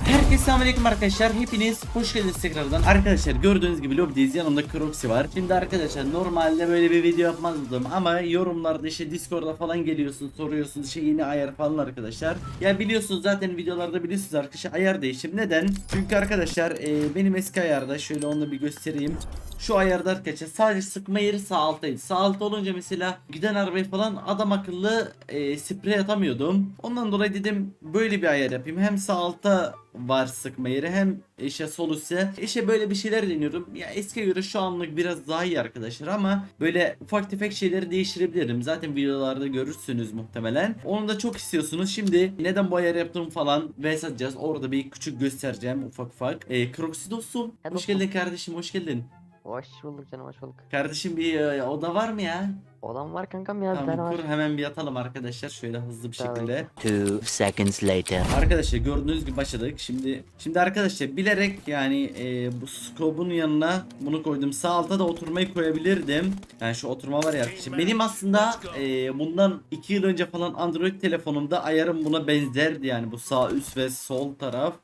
Herkese selamünaleyküm arkadaşlar. Hepiniz hoş geldiniz tekrardan. Arkadaşlar gördüğünüz gibi lobideyiz. Yanımda Croxy var. Şimdi arkadaşlar normalde böyle bir video yapmazdım ama yorumlarda işte Discord'da falan geliyorsun, soruyorsun işte yeni ayar falan arkadaşlar. Ya biliyorsunuz zaten videolarda biliyorsunuz arkadaşlar ayar değişim. Neden? Çünkü arkadaşlar e, benim eski ayarda şöyle onu bir göstereyim. Şu ayarda arkadaşlar sadece sıkma yeri sağ alttaydı. Sağ altta olunca mesela giden arabayı falan adam akıllı e, sprey atamıyordum. Ondan dolayı dedim böyle bir ayar yapayım. Hem sağ altta var sıkma yeri hem işte sol üstte. İşte böyle bir şeyler deniyorum. Ya eskiye göre şu anlık biraz daha iyi arkadaşlar ama böyle ufak tefek şeyleri değiştirebilirim. Zaten videolarda görürsünüz muhtemelen. Onu da çok istiyorsunuz. Şimdi neden bu ayar yaptığım falan vs atacağız. Orada bir küçük göstereceğim ufak ufak. E, Croxy dostum. Ya Hoş dostum. geldin kardeşim hoş geldin. Hoş bulduk canım hoş bulduk. Kardeşim bir e, oda var mı ya? Olan var kankam ya bir Tamam var. kur hemen bir yatalım arkadaşlar şöyle hızlı bir şekilde. Two seconds later. Arkadaşlar gördüğünüz gibi başladık. Şimdi şimdi arkadaşlar bilerek yani e, bu scope'un yanına bunu koydum. Sağ alta da oturmayı koyabilirdim. Yani şu oturma var ya arkadaşlar. Benim aslında e, bundan 2 yıl önce falan Android telefonumda ayarım buna benzerdi yani bu sağ üst ve sol taraf.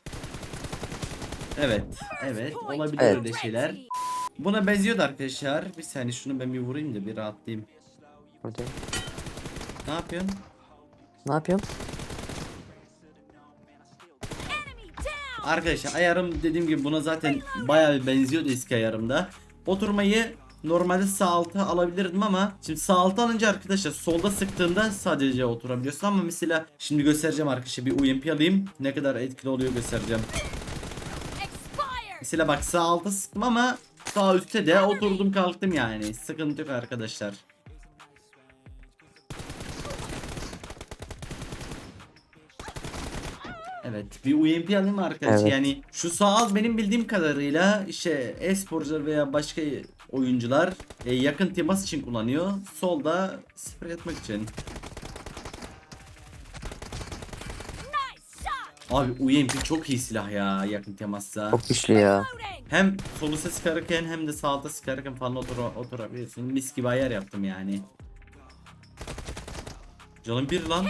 Evet, evet olabilir Evet. öyle şeyler. Buna benziyordu arkadaşlar. Bir saniye şunu ben bir vurayım da bir rahatlayayım. Buradayım. Ne yapıyorsun? Ne yapıyorum? Arkadaşlar ayarım dediğim gibi buna zaten bayağı bir benziyordu eski ayarımda. Oturmayı normalde sağ alta alabilirdim ama şimdi sağ alta alınca arkadaşlar solda sıktığında sadece oturabiliyorsun ama mesela şimdi göstereceğim arkadaşlar bir UMP alayım ne kadar etkili oluyor göstereceğim. Mesela bak sağ alta sıktım ama sağ üstte de oturdum kalktım yani sıkıntı yok arkadaşlar. Evet bir UMP alayım mı arkadaş? Evet. Yani şu sağ alt benim bildiğim kadarıyla işte e-sporcular veya başka oyuncular e, yakın temas için kullanıyor. Solda sprey atmak için. Abi UMP çok iyi silah ya yakın temasta. Çok güçlü ya. Hem solu ses sıkarken hem de sağda sıkarken falan otur oturabiliyorsun. Mis gibi ayar yaptım yani. Canım bir lan.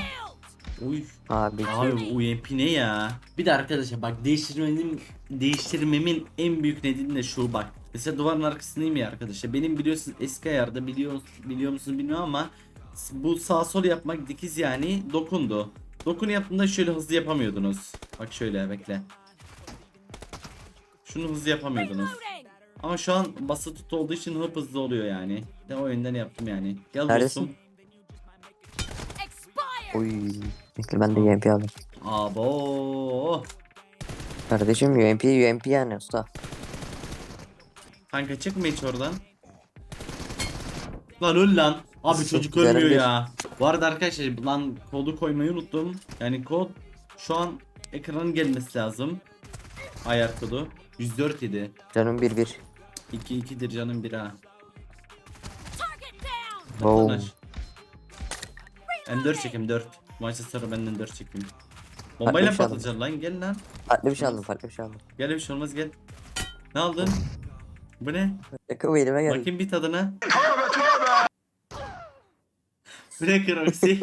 Uy. Abi Abi bu UMP ne ya? Bir de arkadaşlar bak değiştirmemin değiştirmemin en büyük nedeni de şu bak. Mesela duvarın arkasındayım ya arkadaşlar. Benim biliyorsunuz eski ayarda biliyor, biliyor musunuz bilmiyorum ama bu sağ sol yapmak dikiz yani dokundu. Dokun yaptığında şöyle hızlı yapamıyordunuz. Bak şöyle bekle. Şunu hızlı yapamıyordunuz. Ama şu an bası tut olduğu için hıp hızlı oluyor yani. De o yönden yaptım yani. Gel Neredesin? dostum. Uy. Bekle ben de UMP alayım. Abo. Kardeşim UMP UMP yani usta. Kanka çıkma hiç oradan. Lan öl lan. Abi Sus, çocuk ölmüyor bir- ya. Bu arada arkadaşlar lan kodu koymayı unuttum. Yani kod şu an ekranın gelmesi lazım. Ayar kodu. 104 idi. Canım 1 1. 2 2'dir canım bir ha. Wow. Arkadaş. M4 çekim 4. Maçta sonra benden 4 çekim. Bombayla bir şey patlatacaksın lan gel lan. Farklı bir şey aldım farklı bir şey aldım. Gel bir şey olmaz gel. Ne aldın? Bu ne? Yakın elime geldi. Bakayım bir tadına. Bırak Roxy.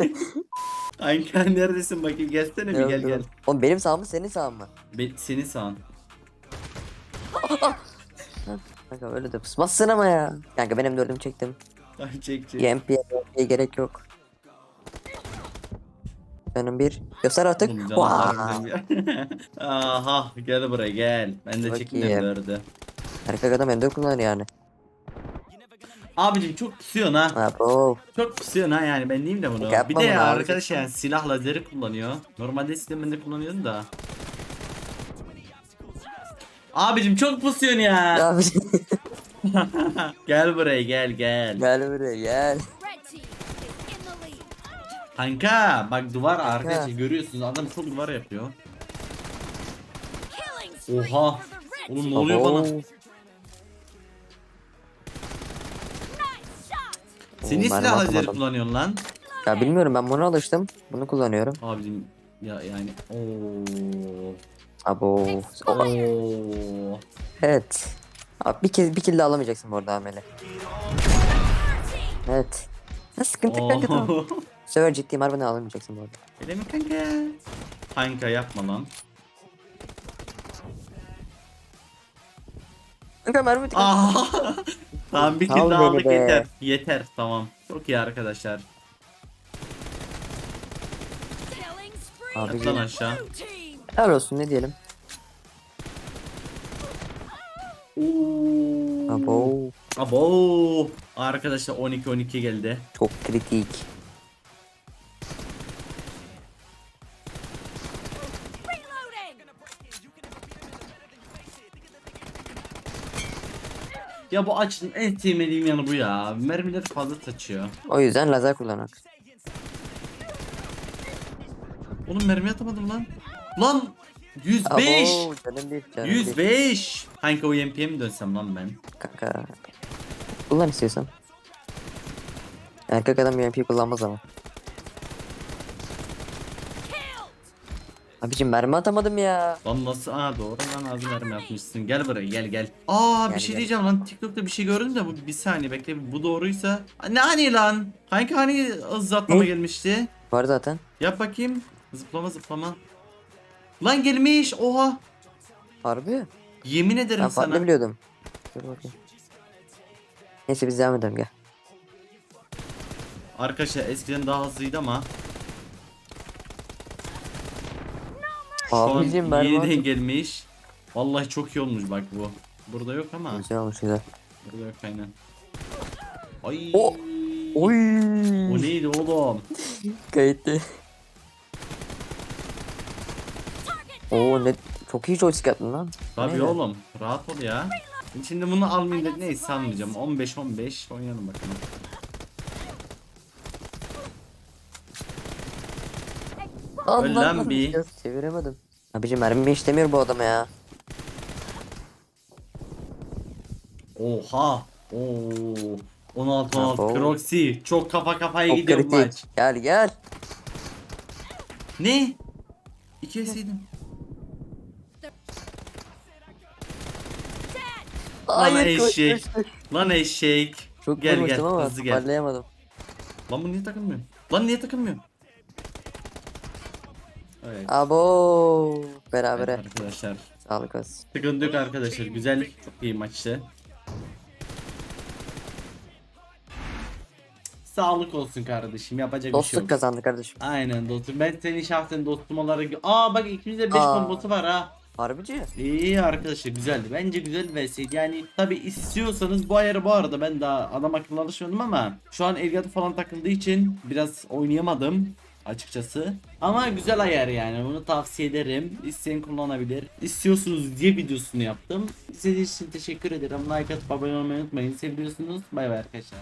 Kanka neredesin bakayım gelsene bir gel gel. Oğlum benim sağım mı senin sağın mı? Be seni sağın. Kanka öyle de pusmazsın ama ya. Kanka benim dördüm çektim. Ay çek çek. UMP'ye gerek yok. Canım bir. Göster artık. Oğlum canım ya. Aha gel buraya gel. Ben de Bakayım. dördü. Erkek adam M4 kullanır yani. Abicim çok pusuyorsun ha. Abo. Çok pusuyorsun ha yani ben diyeyim de bunu. Yapma bir de ya bunu abi. arkadaş yani silah lazeri kullanıyor. Normalde eskiden ben de kullanıyordum da. Abicim çok pusuyorsun ya. Abi gel buraya gel gel. gel buraya gel. Kanka bak duvar arkadaşlar görüyorsunuz adam çok duvar yapıyor. Oha. Oğlum ne oluyor bana? Abo. Senin Oğlum, silah lazeri atamadım. kullanıyorsun lan. Ya bilmiyorum ben bunu alıştım. Bunu kullanıyorum. Abicim ya yani ooo. Abo. Oo. Evet. Abi bir kez bir kill alamayacaksın bu arada Amel'e. Evet. Nasıl sıkıntı Oo. kanka tamam. Sever ciddiyim harbiden alamayacaksın bu arada. Öyle mi kanka? Kanka yapma lan. Kanka mermi tıkıyor. Tamam bir kill Al daha aldık yeter. Yeter tamam. Çok iyi arkadaşlar. Abi Yat lan aşağı helal olsun ne diyelim. Abo Abo. Arkadaşlar 12 12 geldi. çok kritik. Ya bu açın en sevmediğim yanı bu ya. Mermileri fazla saçıyor. O yüzden lazer kullanak. Oğlum mermi atamadım lan. Lan 105. Abo canım bir canım bir. 105. Kanka o UMP'ye mi dönsem lan ben? Kanka. Kullan istiyorsan. Erkek adam UMP kullanmaz ama. Abicim mermi atamadım ya. Lan nasıl? Aa doğru lan ağzı mermi atmışsın. Gel buraya gel gel. Aa bir Gel, şey gel. diyeceğim lan. TikTok'ta bir şey gördüm de bu bir saniye bekle. Bu doğruysa. Ne hani lan? Kanka hani hız atlama Ne? gelmişti. Var zaten. Yap bakayım. Zıplama zıplama. Lan gelmiş. Oha. Harbi. Yemin ederim Ben farklı sana. biliyordum. Dur bakayım. Neyse biz devam edelim gel. Arkadaşlar eskiden daha hızlıydı ama Abicim mermi yeniden atamadım. gelmiş. Vallahi çok iyi olmuş bak bu. Burada yok ama. Güzel olmuş güzel. Burada yok aynen. Ay. O- Oy. O neydi oğlum? Kayıtlı. Oo ne çok iyi joystick yaptın lan. Tabii Neydi? oğlum. Rahat ol ya. Şimdi bunu almayayım da neyse almayacağım. 15 15 oynayalım bakalım. Lan Öl lan lan. bir. Yok, Çeviremedim. Abicim mermi işlemiyor bu adama ya. Oha. Oo. 16 16 Abo. Croxy. Çok kafa kafaya Çok gidiyor bu kritik. maç. Gel gel. Ne? İki eseydim. Hayır koş, eşek. koş, koş. Lan eşek. Çok gel gel vurmuştum ama hızlı gel. toparlayamadım. Lan bu niye takılmıyor? Lan niye takılmıyor? Evet. Abo. Berabere. evet arkadaşlar. Sağlık olsun. Sıkıntı yok arkadaşlar. Güzel. Çok iyi maçtı. Sağlık olsun kardeşim. Yapacak bir şey Dostluk yok. kazandı kardeşim. Aynen dostum. Ben seni şahsen dostum olarak... Aa bak ikimizde 5 Aa. kombosu var ha. Harbici. İyi arkadaşlar güzeldi. Bence güzel bir VS'ydi. Yani tabi istiyorsanız bu ayarı bu arada ben daha adam akıllı alışmadım ama şu an Elgato falan takıldığı için biraz oynayamadım açıkçası. Ama güzel ayar yani bunu tavsiye ederim. İsteyen kullanabilir. İstiyorsunuz diye videosunu yaptım. İzlediğiniz için teşekkür ederim. Like atıp abone olmayı unutmayın. Seviyorsunuz. Bay bay arkadaşlar.